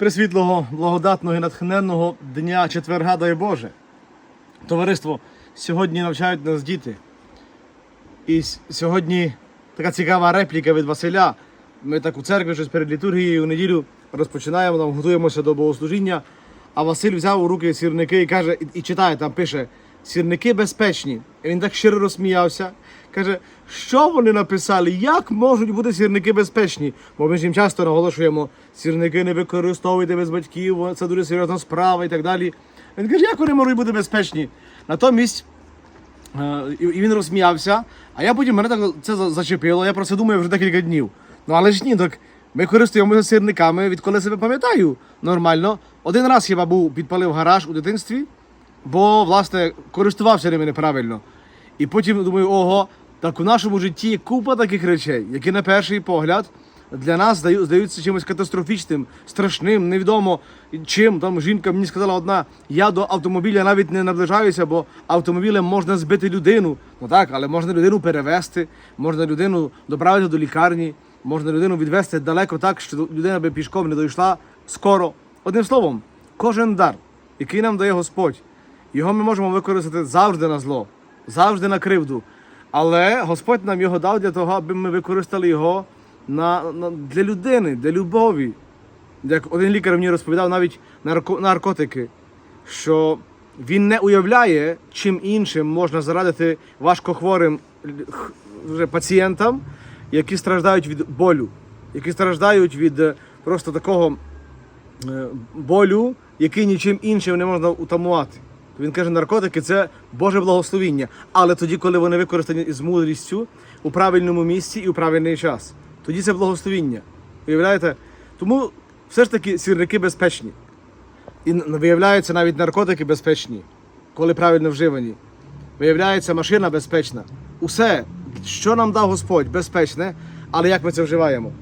Пресвітлого, благодатного і натхненного дня четверга, дай Боже. Товариство, сьогодні навчають нас діти. І сьогодні така цікава репліка від Василя. Ми так у церкві щось перед літургією у неділю розпочинаємо, там готуємося до богослужіння. А Василь взяв у руки сірники і каже, і, і читає, там пише: сірники безпечні. І він так щиро розсміявся. Каже, що вони написали, як можуть бути сірники безпечні? Бо ми ж їм часто наголошуємо, сірники не використовуйте без батьків, це дуже серйозна справа і так далі. Він каже, як вони можуть бути безпечні? Натомість Е, І він розсміявся, а я потім мене так це зачепило, я про це думаю вже декілька днів. Ну але ж ні, так ми користуємося сирниками, відколи себе пам'ятаю нормально. Один раз хіба був підпалив гараж у дитинстві, бо, власне, користувався ними неправильно. І потім думаю, ого, так у нашому житті є купа таких речей, які на перший погляд для нас здаються чимось катастрофічним, страшним, невідомо чим. Там жінка мені сказала одна, я до автомобіля навіть не наближаюся, бо автомобілем можна збити людину. Ну так, але можна людину перевезти, можна людину доправити до лікарні, можна людину відвезти далеко так, що людина би пішком не дійшла скоро. Одним словом, кожен дар, який нам дає Господь, його ми можемо використати завжди на зло, завжди на кривду. Але Господь нам його дав для того, аби ми використали його на, на, для людини, для любові. Як один лікар мені розповідав навіть нарко, наркотики, що він не уявляє, чим іншим можна зарадити важкохворим пацієнтам, які страждають від болю, які страждають від е, просто такого е, болю, який нічим іншим не можна утамувати. Він каже, наркотики це Боже благословіння, але тоді, коли вони використані з мудрістю у правильному місці і у правильний час. Тоді це благословіння. Уявляєте? Тому все ж таки сірники безпечні. І виявляється, навіть наркотики безпечні, коли правильно вживані. Виявляється, машина безпечна. Усе, що нам дав Господь, безпечне, але як ми це вживаємо.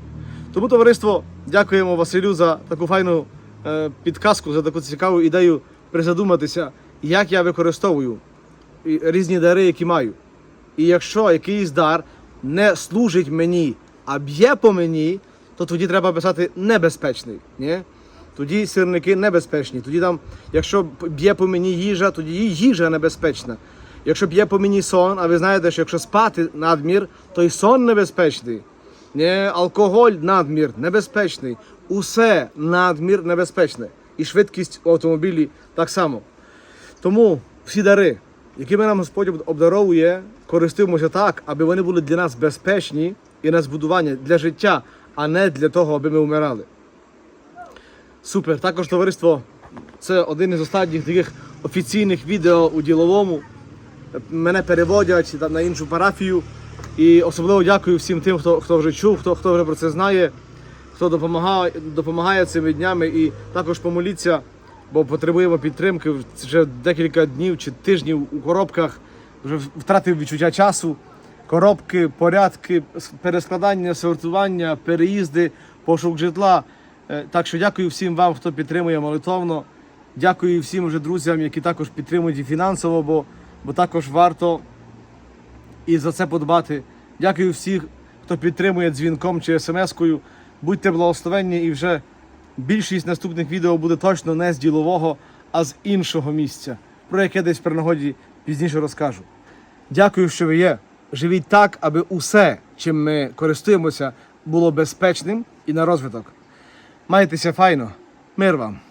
Тому, товариство, дякуємо Василю за таку файну е, підказку, за таку цікаву ідею призадуматися, як я використовую різні дари, які маю. І якщо якийсь дар не служить мені, а б'є по мені, то тоді треба писати небезпечний. Ні? Тоді сирники небезпечні. Тоді там, якщо б'є по мені їжа, тоді і їжа небезпечна. Якщо б'є по мені сон, а ви знаєте, що якщо спати надмір, то й сон небезпечний. Не, алкоголь надмір небезпечний. Усе надмір небезпечне. І швидкість у автомобілі так само. Тому всі дари, якими нам Господь обдаровує, користуємося так, аби вони були для нас безпечні і на збудування для життя, а не для того, аби ми вмирали. Супер. Також товариство, це один із останніх таких офіційних відео у діловому. Мене переводять на іншу парафію. І особливо дякую всім тим, хто, хто вже чув, хто, хто вже про це знає, хто допомагає, допомагає цими днями. І також помоліться, бо потребуємо підтримки. Вже декілька днів чи тижнів у коробках вже втратив відчуття часу. Коробки, порядки, перескладання, сортування, переїзди, пошук житла. Е, Так що дякую всім вам, хто підтримує молитовно. Дякую всім вже друзям, які також підтримують і фінансово, бо, бо також варто і за це подбати. Дякую всіх, хто підтримує дзвінком чи смс-кою. Будьте благословенні і вже більшість наступних відео буде точно не з ділового, а з іншого місця, про яке десь при нагоді пізніше розкажу. Дякую, що ви є. Живіть так, аби усе, чим ми користуємося, було безпечним і на розвиток. Майтеся файно. Мир вам!